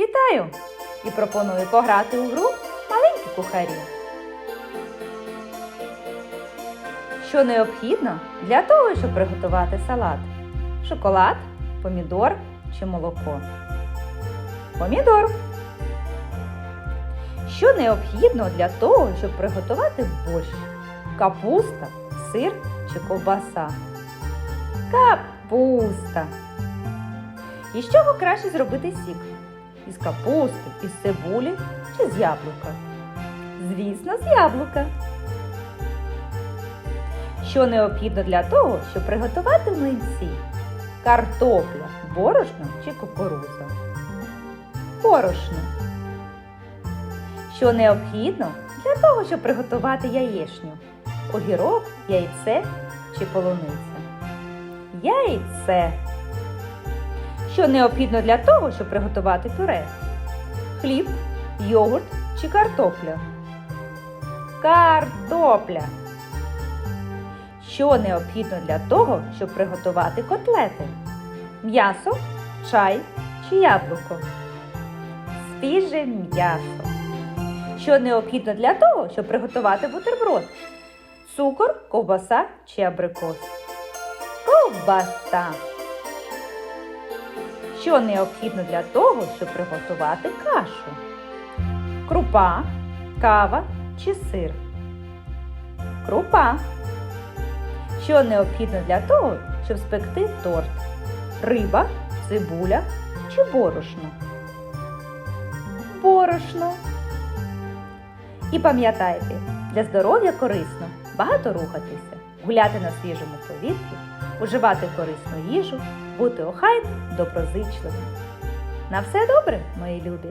Вітаю! І пропоную пограти у гру маленькі кухарі. Що необхідно для того, щоб приготувати салат? Шоколад, помідор чи молоко? Помідор. Що необхідно для того, щоб приготувати борщ? Капуста, сир чи ковбаса? Капуста. І з чого краще зробити сік? Із капусти, із цибулі чи з яблука? Звісно, з яблука. Що необхідно для того, щоб приготувати млинці? Картопля, борошно чи кукуруза? Борошно. Що необхідно для того, щоб приготувати яєшню? Огірок, яйце чи полуниця? Яйце. Що необхідно для того, щоб приготувати пюре? Хліб, йогурт чи картопля? Картопля. Що необхідно для того, щоб приготувати котлети? М'ясо, чай чи яблуко? Свіже м'ясо. Що необхідно для того, щоб приготувати бутерброд? Цукор, ковбаса чи абрикос? Ковбаса. Що необхідно для того, щоб приготувати кашу? Крупа, кава чи сир? Крупа. Що необхідно для того, щоб спекти торт? Риба, цибуля чи борошно? Борошно. І пам'ятайте, для здоров'я корисно багато рухатися, гуляти на свіжому повітрі, уживати корисну їжу, бути охайним, доброзичливим. На все добре, мої любі!